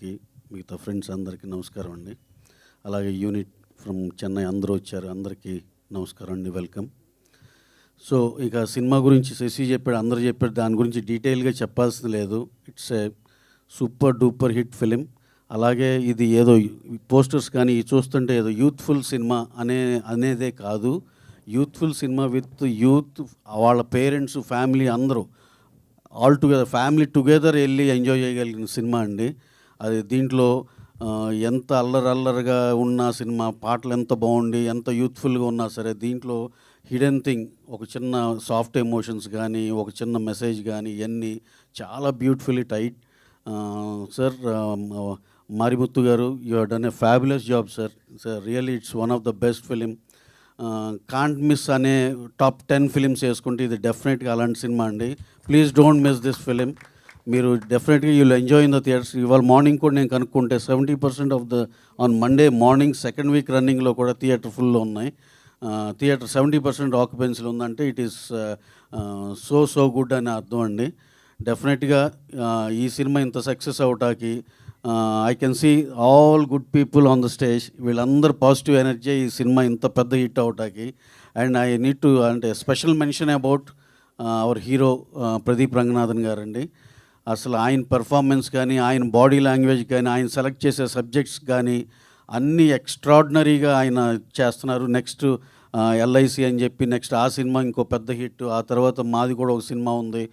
గారికి మిగతా ఫ్రెండ్స్ అందరికీ నమస్కారం అండి. అలాగే యూనిట్ ఫ్రమ్ చెన్నై అందరూ వచ్చారు అందరికీ నమస్కారం అండి వెల్కమ్. సో ఇక సినిమా గురించి శశి చెప్పాడు అందరూ చెప్పాడు దాని గురించి డీటెయిల్గా చెప్పాల్సింది లేదు. It's a super duper hit film. అలాగే ఇది ఏదో పోస్టర్స్ కానీ చూస్తుంటే ఏదో యూత్ఫుల్ సినిమా అనే అనేదే కాదు. యూత్ఫుల్ సినిమా విత్ యూత్ వాళ్ళ పేరెంట్స్ ఫ్యామిలీ అందరూ ఆల్ టుగెదర్ ఫ్యామిలీ టుగెదర్ వెళ్ళి ఎంజాయ్ చేయగలిగిన సినిమా అండి. అది దీంట్లో ఎంత అల్లరి అల్లరిగా ఉన్న సినిమా పాటలు ఎంత బాగుండి ఎంత యూత్ఫుల్గా ఉన్నా సరే దీంట్లో హిడెన్ థింగ్ ఒక చిన్న సాఫ్ట్ ఎమోషన్స్ కానీ ఒక చిన్న మెసేజ్ కానీ ఇవన్నీ చాలా beautifully tight. Sir Marimuthu garu you done a fabulous job sir. Sir really it's one of the best film. Can't miss అనే టాప్ టెన్ ఫిలిమ్స్ వేసుకుంటే ఇది డెఫినెట్గా అలాంటి సినిమా అండి. Please don't miss this film. మీరు డెఫినెట్గా you'll enjoy in the theatres ఇవాళ మార్నింగ్ కూడా నేను కనుక్కుంటే seventy percent of the on Monday morning second week రన్నింగ్లో కూడా థియేటర్ ఫుల్లో ఉన్నాయి. థియేటర్ సెవెంటీ పర్సెంట్ ఆక్యుపెన్సీలు ఉందంటే it is so so good అని అర్థం అండి. డెఫినెట్గా ఈ సినిమా ఇంత సక్సెస్ అవటానికి I can see all good people on the stage వీళ్ళందరూ పాజిటివ్ ఎనర్జీ ఈ సినిమా ఇంత పెద్ద హిట్ అవటానికి. అండ్ ఐ నీడ్ టు అంటే special mention about our hero Pradeep Ranganathan గారండి. అసలు ఆయన పెర్ఫార్మెన్స్ కానీ ఆయన బాడీ లాంగ్వేజ్ కానీ ఆయన సెలెక్ట్ చేసే సబ్జెక్ట్స్ కానీ అన్నీ ఎక్స్ట్రాడినరీగా ఆయన చేస్తున్నారు. నెక్స్ట్ ఎల్ఐసి అని చెప్పి నెక్స్ట్ ఆ సినిమా ఇంకో పెద్ద హిట్ ఆ తర్వాత మాది కూడా ఒక సినిమా ఉంది.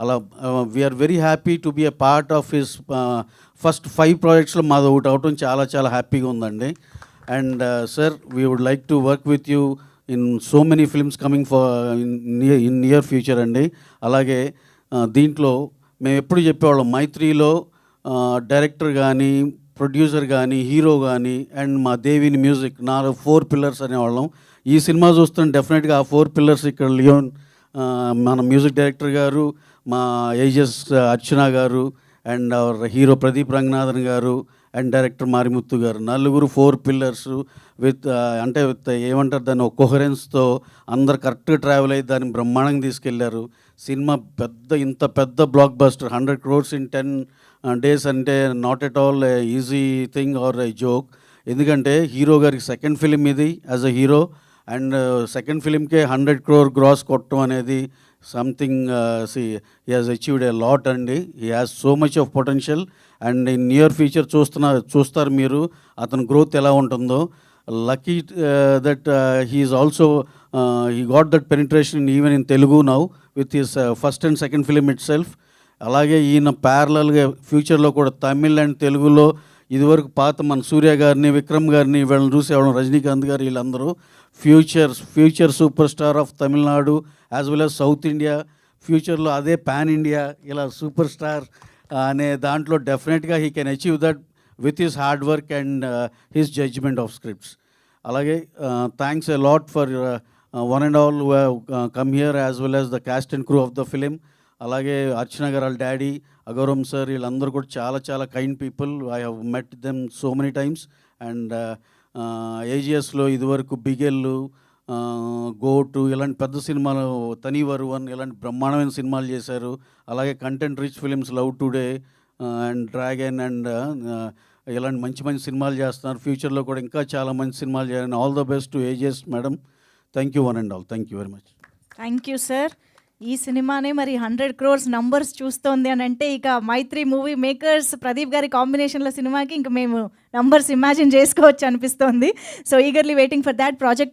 అలా we are very happy to be a part of his first five ప్రాజెక్ట్స్లో మాది ఒకటి అవటం చాలా చాలా హ్యాపీగా ఉందండి. And sir we would like to work with you in so many films coming for near in near future అండి. అలాగే దీంట్లో మేము ఎప్పుడు చెప్పేవాళ్ళం మైత్రిలో డైరెక్టర్ కానీ ప్రొడ్యూసర్ కానీ హీరో కానీ అండ్ మా దేవిని మ్యూజిక్ నాలుగు ఫోర్ పిల్లర్స్ అనేవాళ్ళం. ఈ సినిమా చూస్తుంటే డెఫినెట్గా ఆ ఫోర్ పిల్లర్స్ ఇక్కడ లియోన్ మన మ్యూజిక్ డైరెక్టర్ గారు మా AGS Archana garu and our hero Pradeep Ranganathan garu and director Marimuthu garu. నలుగురు ఫోర్ పిల్లర్స్ విత్ అంటే విత్ ఏమంటారు దాన్ని ఒక కొహరెన్స్తో అందరు కరెక్ట్గా ట్రావెల్ అయ్యి దాన్ని బ్రహ్మాండంగా తీసుకెళ్ళారు. సినిమా పెద్ద ఇంత పెద్ద blockbuster hundred crores in ten days అంటే not at all easy thing or a joke ఎందుకంటే హీరో గారికి సెకండ్ ఫిలిం ఇది as a hero and second ఫిలింకే hundred crore gross కొట్టడం అనేది something see he has achieved a lot అండి. He has so much of potential and in near future చూస్తున్న చూస్తారు మీరు అతని గ్రోత్ ఎలా ఉంటుందో. Lucky that he's also he got that penetration even in Telugu now with his first and second film itself అలాగే ఈయన ప్యారలల్గా ఫ్యూచర్లో కూడా తమిళ్ అండ్ తెలుగులో ఇదివరకు పాత మన సూర్య గారిని విక్రమ్ గారిని వీళ్ళని చూసేవాళ్ళం రజనీకాంత్ గారు వీళ్ళందరూ future future super star of Tamil Nadu as well as South India ఫ్యూచర్లో అదే పాన్ ఇండియా ఇలా సూపర్ స్టార్ uh, అనే దాంట్లో డెఫినెట్గా he can achieve that with his hard work and his judgement of scripts అలాగే thanks a lot for one and all come here as well as the cast and crew of the film అలాగే అర్చన గారు వాళ్ళ daddy అగౌరవం sir వీళ్ళందరూ కూడా చాలా చాలా kind people I have met them so many times and ఏజిఎస్లో ఇదివరకు బిగెల్లు goat ఇలాంటి పెద్ద సినిమాలు తనివరు వన్ ఇలాంటి బ్రహ్మాండమైన సినిమాలు చేశారు. అలాగే content rich films Love Today and Dragon and ఇలాంటి మంచి మంచి సినిమాలు చేస్తున్నారు. ఫ్యూచర్లో కూడా ఇంకా చాలా మంచి సినిమాలు చేయాలని all the best to AGS madam. Thank you one and all thank you very much thank you sir ఈ సినిమానే మరి హండ్రెడ్ క్రోర్స్ నంబర్స్ చూస్తోంది అని అంటే ఇక మైత్రి మూవీ మేకర్స్ ప్రదీప్ గారి కాంబినేషన్ల సినిమాకి ఇంకా మేము నంబర్స్ ఇమాజిన్ చేసుకోవచ్చు అనిపిస్తోంది. So eagerly waiting for that project